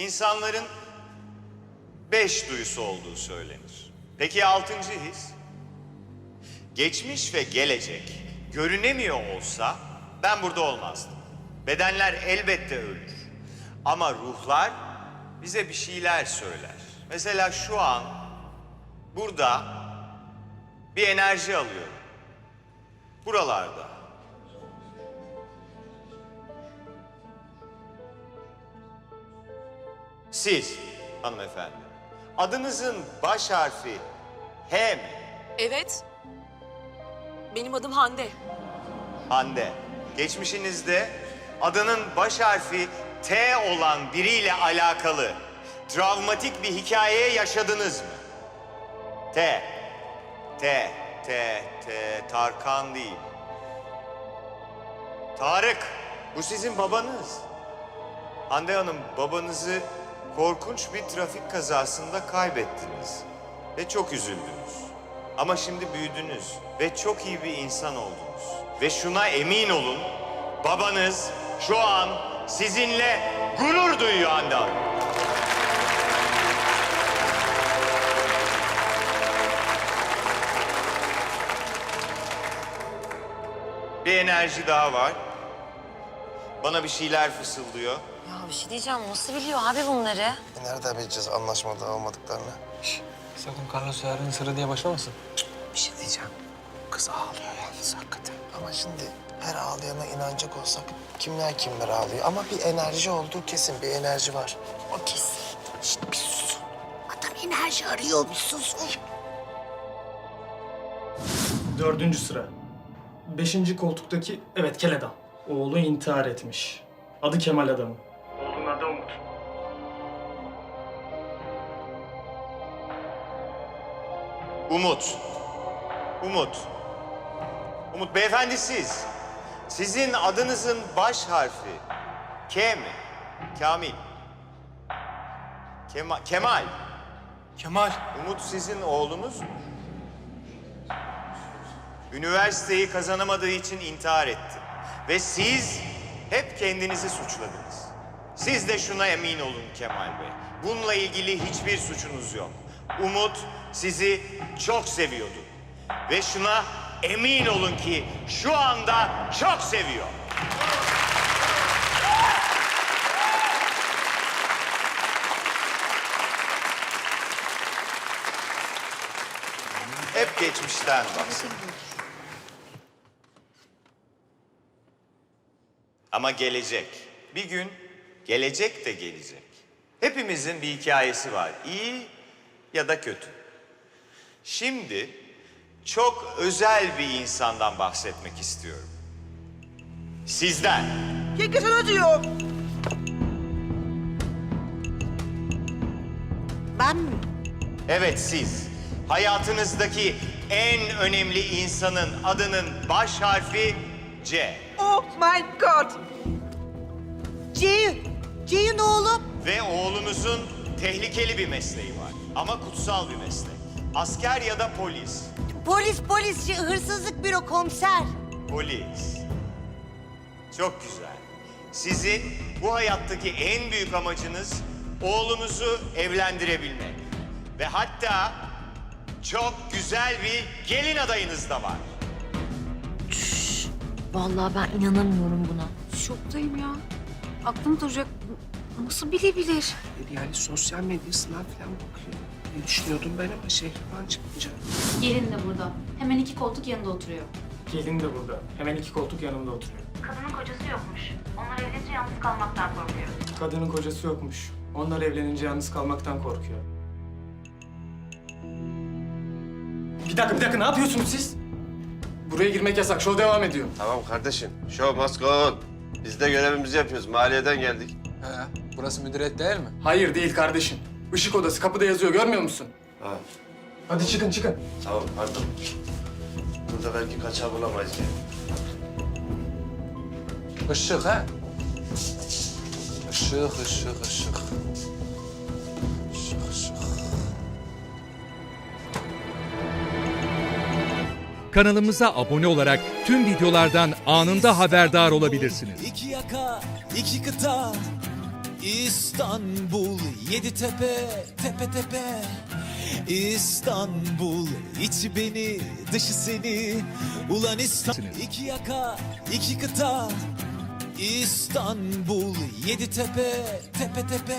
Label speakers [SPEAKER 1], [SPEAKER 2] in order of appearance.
[SPEAKER 1] insanların beş duyusu olduğu söylenir. Peki altıncı his? Geçmiş ve gelecek görünemiyor olsa ben burada olmazdım. Bedenler elbette ölür. Ama ruhlar bize bir şeyler söyler. Mesela şu an burada bir enerji alıyorum. Buralarda. Siz hanımefendi, adınızın baş harfi H mi?
[SPEAKER 2] Evet. Benim adım Hande.
[SPEAKER 1] Hande. Geçmişinizde adının baş harfi T olan biriyle alakalı travmatik bir hikaye yaşadınız mı? T. T. T. T. Tarkan değil. Tarık. Bu sizin babanız. Hande Hanım babanızı korkunç bir trafik kazasında kaybettiniz. Ve çok üzüldünüz. Ama şimdi büyüdünüz ve çok iyi bir insan oldunuz. Ve şuna emin olun, babanız şu an sizinle gurur duyuyor Hande Hanım. Bir enerji daha var. Bana bir şeyler fısıldıyor.
[SPEAKER 3] Ya bir şey diyeceğim. Nasıl biliyor abi bunları?
[SPEAKER 4] E nereden bileceğiz anlaşmada olmadıklarını?
[SPEAKER 5] Sakın Carlos Yarın sırrı diye başlamasın.
[SPEAKER 4] Bir şey diyeceğim. Kız ağlıyor yalnız hakikaten. Ama şimdi her ağlayana inanacak olsak kimler kimler ağlıyor. Ama bir enerji olduğu kesin. Bir enerji var.
[SPEAKER 3] O kesin. Şişt bir sus. Adam enerji arıyor bir sus.
[SPEAKER 6] Dördüncü sıra. Beşinci koltuktaki, evet kel adam. Oğlu intihar etmiş. Adı Kemal adamın. Adı Umut.
[SPEAKER 1] Umut. Umut. Umut beyefendi siz. Sizin adınızın baş harfi K mi? Kamil. Kemal. Kemal.
[SPEAKER 5] Kemal.
[SPEAKER 1] Umut sizin oğlunuz mu? Üniversiteyi kazanamadığı için intihar etti. Ve siz hep kendinizi suçladınız. Siz de şuna emin olun Kemal Bey. Bununla ilgili hiçbir suçunuz yok. Umut sizi çok seviyordu. Ve şuna emin olun ki şu anda çok seviyor. Hep geçmişten bahsediyor. Ama gelecek. Bir gün gelecek de gelecek. Hepimizin bir hikayesi var. iyi ya da kötü. Şimdi çok özel bir insandan bahsetmek istiyorum. Sizden.
[SPEAKER 7] Yenge sana diyor. Ben mi?
[SPEAKER 1] Evet siz. Hayatınızdaki en önemli insanın adının baş harfi C.
[SPEAKER 7] Oh my god. Ceyhun. Ceyhun oğlum.
[SPEAKER 1] Ve oğlunuzun tehlikeli bir mesleği var. Ama kutsal bir meslek. Asker ya da polis.
[SPEAKER 7] Polis polis şey, hırsızlık büro komiser.
[SPEAKER 1] Polis. Çok güzel. Sizin bu hayattaki en büyük amacınız oğlunuzu evlendirebilmek. Ve hatta çok güzel bir gelin adayınız da var.
[SPEAKER 3] Vallahi ben inanamıyorum buna.
[SPEAKER 2] Şoktayım ya. Aklım duracak. Nasıl bilebilir?
[SPEAKER 4] Yani sosyal medyasından falan bakıyor. Ne düşünüyordum ben ama Şehriban çıkınca.
[SPEAKER 8] Gelin de burada. Hemen iki koltuk yanında oturuyor.
[SPEAKER 6] Gelin de burada. Hemen iki koltuk yanımda oturuyor.
[SPEAKER 8] Kadının kocası yokmuş. Onlar evlenince yalnız kalmaktan korkuyor.
[SPEAKER 6] Kadının kocası yokmuş. Onlar evlenince yalnız kalmaktan korkuyor. Bir dakika, bir dakika. Ne yapıyorsunuz siz? Buraya girmek yasak. Şov devam ediyor.
[SPEAKER 9] Tamam kardeşim. Show must go on. Biz de görevimizi yapıyoruz. Maliyeden geldik.
[SPEAKER 5] He, burası müdüriyet değil mi?
[SPEAKER 6] Hayır değil kardeşim. Işık odası kapıda yazıyor. Görmüyor musun?
[SPEAKER 9] Ha,
[SPEAKER 6] Hadi çıkın çıkın.
[SPEAKER 9] tamam pardon. Burada belki kaçağı bulamayız yani.
[SPEAKER 5] Işık ha? Işık, ışık, ışık.
[SPEAKER 10] Kanalımıza abone olarak tüm videolardan anında haberdar olabilirsiniz.
[SPEAKER 11] İki yaka, iki kıta, İstanbul yedi tepe tepe tepe. İstanbul içi beni dışı seni. Ulan İstanbul iki yaka iki kıta. İstanbul yedi tepe tepe tepe